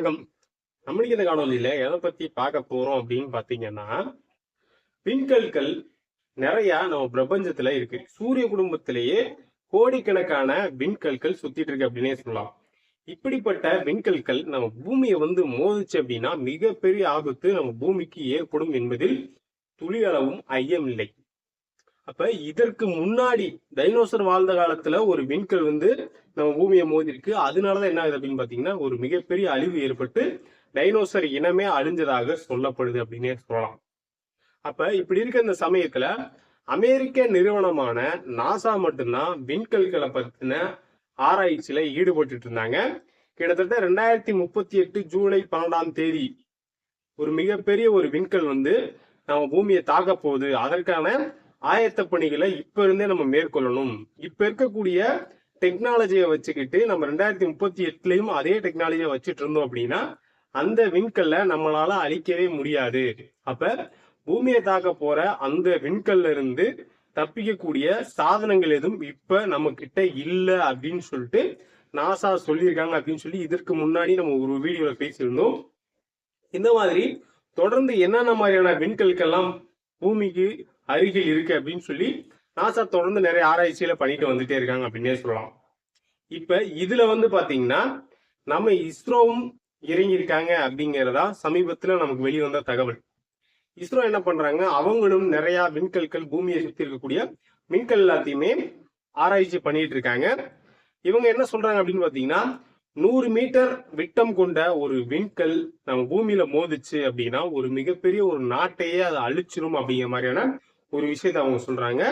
வணக்கம் நம்மளுக்கு இந்த காணொலியில எதை பத்தி பார்க்க போறோம் அப்படின்னு பாத்தீங்கன்னா விண்கல்கள் நிறைய நம்ம பிரபஞ்சத்துல இருக்கு. சூரிய குடும்பத்திலேயே கோடிக்கணக்கான விண்கல்கள் சுத்திட்டு இருக்கு அப்படின்னே சொல்லலாம். இப்படிப்பட்ட விண்கல்கள் நம்ம பூமியை வந்து மோதிச்சு அப்படின்னா மிகப்பெரிய ஆபத்து நம்ம பூமிக்கு ஏற்படும் என்பதில் துளி அளவும் ஐயம் இல்லை அப்ப இதற்கு முன்னாடி டைனோசர் வாழ்ந்த காலத்துல ஒரு விண்கல் வந்து நம்ம பூமியை மோதி இருக்கு அதனாலதான் என்ன ஆகுது அப்படின்னு பாத்தீங்கன்னா ஒரு மிகப்பெரிய அழிவு ஏற்பட்டு டைனோசர் இனமே அழிஞ்சதாக சொல்லப்படுது அப்படின்னே சொல்லலாம். அப்ப இப்படி இருக்க இந்த சமயத்துல அமெரிக்க நிறுவனமான நாசா மட்டும்தான் விண்கல்களை பத்தின ஆராய்ச்சியில ஈடுபட்டு இருந்தாங்க. கிட்டத்தட்ட ரெண்டாயிரத்தி முப்பத்தி எட்டு ஜூலை பன்னெண்டாம் தேதி ஒரு மிகப்பெரிய ஒரு விண்கல் வந்து நம்ம பூமியை தாக்க போகுது. அதற்கான ஆயத்த பணிகளை இப்ப இருந்தே நம்ம மேற்கொள்ளணும். இப்ப இருக்கக்கூடிய டெக்னாலஜியை வச்சுக்கிட்டு நம்ம ரெண்டாயிரத்தி முப்பத்தி எட்டுலயும் அதே டெக்னாலஜியை வச்சுட்டு இருந்தோம் அப்படின்னா அந்த விண்கல்ல நம்மளால அழிக்கவே முடியாது. அப்ப பூமியை தாக்க போற அந்த விண்கல்ல இருந்து தப்பிக்கக்கூடிய சாதனங்கள் எதுவும் இப்ப நம்ம கிட்ட இல்ல அப்படின்னு சொல்லிட்டு நாசா சொல்லியிருக்காங்க அப்படின்னு சொல்லி இதற்கு முன்னாடி நம்ம ஒரு வீடியோல பேசியிருந்தோம். இந்த மாதிரி தொடர்ந்து என்னென்ன மாதிரியான விண்கல்கெல்லாம் பூமிக்கு அருகில் இருக்கு அப்படின்னு சொல்லி நாசா தொடர்ந்து நிறைய ஆராய்ச்சியில பண்ணிட்டு வந்துட்டே இருக்காங்க அப்படின்னே சொல்லலாம். இப்ப இதுல வந்து பாத்தீங்கன்னா நம்ம இஸ்ரோவும் இறங்கியிருக்காங்க அப்படிங்கறதா சமீபத்துல நமக்கு வெளிவந்த தகவல். இஸ்ரோ என்ன பண்றாங்க? அவங்களும் நிறைய விண்கல்கள் பூமியை சுத்தி இருக்கக்கூடிய விண்கல் எல்லாத்தையுமே ஆராய்ச்சி பண்ணிட்டு இருக்காங்க. இவங்க என்ன சொல்றாங்க அப்படின்னு பாத்தீங்கன்னா நூறு மீட்டர் விட்டம் கொண்ட ஒரு விண்கல் நம்ம பூமியில மோதிச்சு அப்படின்னா ஒரு மிகப்பெரிய ஒரு நாட்டையே அதை அழிச்சிரும் அப்படிங்கிற மாதிரியான ஒரு விஷயத்த அவங்க சொல்றாங்க.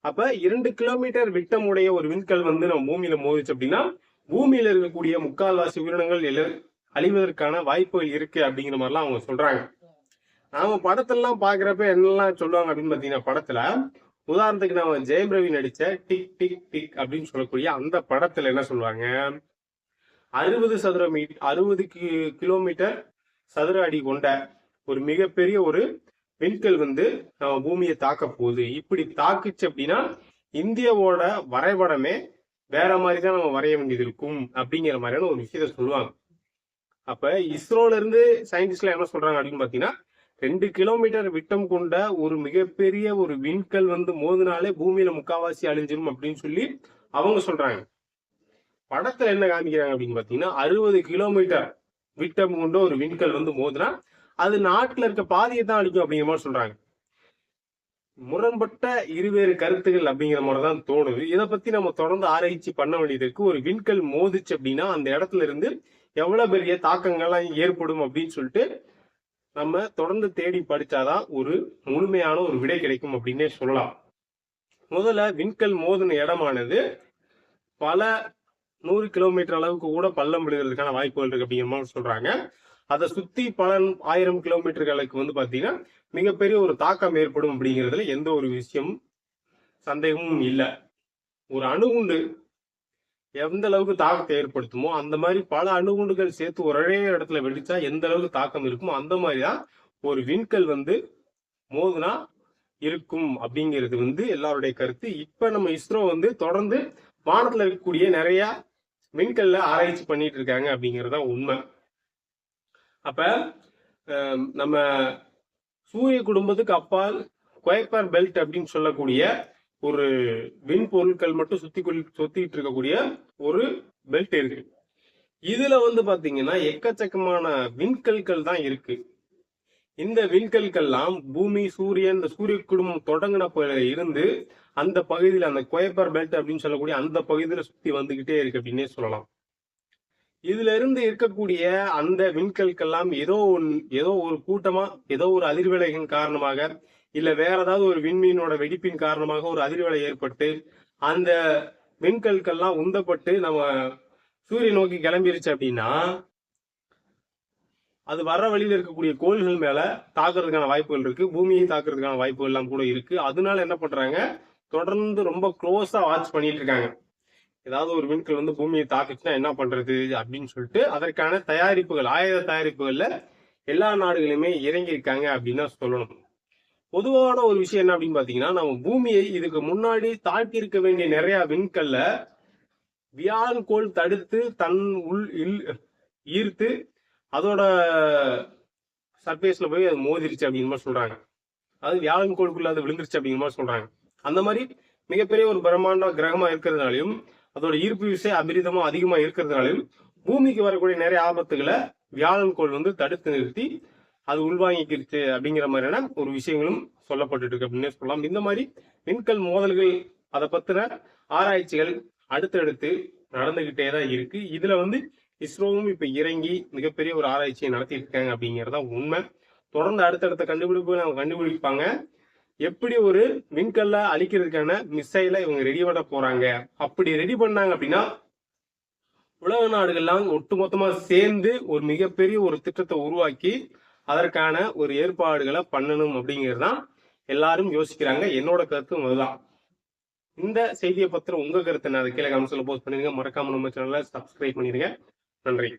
அப்ப இரண்டு கிலோமீட்டர் விட்டம் உடைய ஒரு விண்கல் வந்து நம்ம பூமியில மோதிச்சு அப்படின்னா பூமியில இருக்கக்கூடிய முக்கால்வாசி உயிரினங்கள் எல்லாம் அழிவதற்கான வாய்ப்புகள் இருக்கு அப்படிங்கிற மாதிரிலாம் அவங்க சொல்றாங்க. நாம படத்தெல்லாம் பாக்குறப்ப என்னெல்லாம் சொல்லுவாங்க அப்படின்னு பாத்தீங்கன்னா படத்துல உதாரணத்துக்கு நம்ம ஜெயம் ரவி நடிச்ச டிக் டிக் டிக் அப்படின்னு சொல்லக்கூடிய அந்த படத்துல என்ன சொல்லுவாங்க? அறுபது சதுர மீ அறுபது கிலோமீட்டர் சதுர அடி கொண்ட ஒரு மிகப்பெரிய ஒரு விண்கல் வந்து நம்ம பூமியை தாக்க போகுது. இப்படி தாக்குச்சு அப்படின்னா இந்தியாவோட வரைபடமே வேற மாதிரி தான் நம்ம வரைய வேண்டியது இருக்கும் அப்படிங்கிற மாதிரியான ஒரு விஷயத்த சொல்லுவாங்க. அப்ப இஸ்ரோல இருந்து சயின்டிஸ்ட்ல என்ன சொல்றாங்க அப்படின்னு பாத்தீங்கன்னா ரெண்டு கிலோமீட்டர் விட்டம் கொண்ட ஒரு மிகப்பெரிய ஒரு விண்கல் வந்து மோதினாலே பூமியில முக்காவாசி அழிஞ்சிரும் அப்படின்னு சொல்லி அவங்க சொல்றாங்க. படத்துல என்ன காமிக்கிறாங்க அப்படின்னு பாத்தீங்கன்னா அறுபது கிலோமீட்டர் விட்டம் கொண்ட ஒரு விண்கல் வந்து மோதினா அது நாட்டுல இருக்க பாதியை தான் அழிக்கும் அப்படிங்கிற மாதிரி சொல்றாங்க. முரண்பட்ட இருவேறு கருத்துகள் அப்படிங்கிற மாதிரி தான் தோணுது. இதை பத்தி நம்ம தொடர்ந்து ஆராய்ச்சி பண்ண வேண்டியது இருக்கு ஒரு விண்கல் மோதிச்சு அப்படின்னா அந்த இடத்துல இருந்து எவ்வளவு பெரிய தாக்கங்கள்லாம் ஏற்படும் அப்படின்னு சொல்லிட்டு நம்ம தொடர்ந்து தேடி படிச்சாதான் ஒரு முழுமையான ஒரு விடை கிடைக்கும் அப்படின்னே சொல்லலாம். முதல்ல விண்கல் மோதின இடமானது பல நூறு கிலோமீட்டர் அளவுக்கு கூட பள்ளம் விழுகிறதுக்கான வாய்ப்புகள் இருக்கு அப்படிங்கிற மாதிரி சொல்றாங்க. அதை சுத்தி பல ஆயிரம் கிலோமீட்டர்களுக்கு வந்து பாத்தீங்கன்னா மிகப்பெரிய ஒரு தாக்கம் ஏற்படும் அப்படிங்கிறதுல எந்த ஒரு விஷயமும் சந்தேகமும் இல்லை. ஒரு அணுகுண்டு எந்த அளவுக்கு தாக்கத்தை ஏற்படுத்துமோ அந்த மாதிரி பல அணுகுண்டுகள் சேர்த்து ஒரே இடத்துல வெடிச்சா எந்த அளவுக்கு தாக்கம் இருக்குமோ அந்த மாதிரி தான் ஒரு விண்கல் வந்து மோதுனா இருக்கும் அப்படிங்கிறது வந்து எல்லாருடைய கருத்து. இப்ப நம்ம இஸ்ரோ வந்து தொடர்ந்து வானத்துல இருக்கக்கூடிய நிறைய விண்கல்ல ஆராய்ச்சி பண்ணிட்டு இருக்காங்க அப்படிங்கிறது தான் உண்மை. அப்ப நம்ம சூரிய குடும்பத்துக்கு அப்பால் குயப்பர் பெல்ட் அப்படின்னு சொல்லக்கூடிய ஒரு விண் பொருட்கள் மட்டும் சுத்தி சுத்திட்டு இருக்கக்கூடிய ஒரு பெல்ட் இருக்கு. இதுல வந்து பாத்தீங்கன்னா எக்கச்சக்கமான விண்கல்கள் தான் இருக்கு. இந்த விண்கல்கள்லாம் பூமி சூரியன் இந்த சூரிய குடும்பம் தொடங்கின இருந்து அந்த பகுதியில அந்த குயப்பர் பெல்ட் அப்படின்னு சொல்லக்கூடிய அந்த பகுதியில சுத்தி வந்துகிட்டே இருக்கு அப்படின்னே சொல்லலாம். இதுல இருந்து இருக்கக்கூடிய அந்த விண்கல்கெல்லாம் ஏதோ ஒன் ஏதோ ஒரு கூட்டமா ஏதோ ஒரு அதிர்வலையின் காரணமாக இல்ல வேற ஏதாவது ஒரு விண்மீனோட வெடிப்பின் காரணமாக ஒரு அதிர்வலை ஏற்பட்டு அந்த விண்கல்கள்லாம் உந்தப்பட்டு நம்ம சூரியன் நோக்கி கிளம்பிருச்சு அப்படின்னா அது வர்ற வழியில் இருக்கக்கூடிய கோள்கள் மேல தாக்குறதுக்கான வாய்ப்புகள் இருக்கு. பூமியை தாக்குறதுக்கான வாய்ப்புகள் எல்லாம் கூட இருக்கு. அதனால என்ன பண்றாங்க? தொடர்ந்து ரொம்ப க்ளோஸா வாட்ச் பண்ணிட்டு இருக்காங்க. ஏதாவது ஒரு விண்கல் வந்து பூமியை தாக்குச்சுன்னா என்ன பண்றது அப்படின்னு சொல்லிட்டு அதற்கான தயாரிப்புகள் ஆயுத தயாரிப்புகள்ல எல்லா நாடுகளுமே இறங்கி இருக்காங்க அப்படின்னு சொல்லணும். பொதுவான ஒரு விஷயம் என்ன அப்படின்னு பாத்தீங்கன்னா நம்ம பூமியை இதுக்கு முன்னாடி தாக்கி இருக்க வேண்டிய நிறைய விண்கல்ல வியான்கோள் தடுத்து தன் உள் இல் ஈர்த்து அதோட சர்ஃபேஸ்ல போய் அது மோதிருச்சு அப்படிங்கிற மாதிரி சொல்றாங்க. அது வியாழன் கோளுக்குள்ள அது விழுந்துருச்சு அப்படிங்கிற மாதிரி சொல்றாங்க. அந்த மாதிரி மிகப்பெரிய ஒரு பிரம்மாண்ட கிரகமா இருக்கிறதுனாலையும் அதோட ஈர்ப்பு விசை அபரிதமா அதிகமா இருக்கிறதுனாலையும் பூமிக்கு வரக்கூடிய நிறைய ஆபத்துகளை வியாழன் கோள் வந்து தடுத்து நிறுத்தி அது உள்வாங்கிக்கிருச்சு அப்படிங்கிற மாதிரியான ஒரு விஷயங்களும் சொல்லப்பட்டு இருக்கு அப்படின்னு சொல்லலாம் இந்த மாதிரி விண்கல் மோதல்கள் அதை பத்தின ஆராய்ச்சிகள் அடுத்தடுத்து நடந்துகிட்டே தான் இருக்கு. இதுல வந்து இஸ்ரோவும் இப்ப இறங்கி மிகப்பெரிய ஒரு ஆராய்ச்சியை நடத்திட்டு இருக்காங்க அப்படிங்கறத உண்மை. தொடர்ந்து அடுத்தடுத்த கண்டுபிடிப்புகள் அவங்க கண்டுபிடிப்பாங்க. எப்படி ஒரு விண்கல்ல அழிக்கிறதுக்கான மிசைல இவங்க ரெடி பண்ண போறாங்க? அப்படி ரெடி பண்ணாங்க அப்படின்னா உலக நாடுகள்லாம் ஒட்டுமொத்தமா சேர்ந்து ஒரு மிகப்பெரிய ஒரு திட்டத்தை உருவாக்கி அதற்கான ஒரு ஏற்பாடுகளை பண்ணணும் அப்படிங்கிறது தான் எல்லாரும் யோசிக்கிறாங்க. என்னோட கருத்தும் அதுதான். இந்த செய்தியை பத்திரம் உங்க கருத்து என்ன? அது கீழே கமெண்ட்ஸ்ல போஸ்ட் பண்ணிருங்க மறக்காம நம்ம சேனலை சப்ஸ்கிரைப் பண்ணிருங்க நன்றி.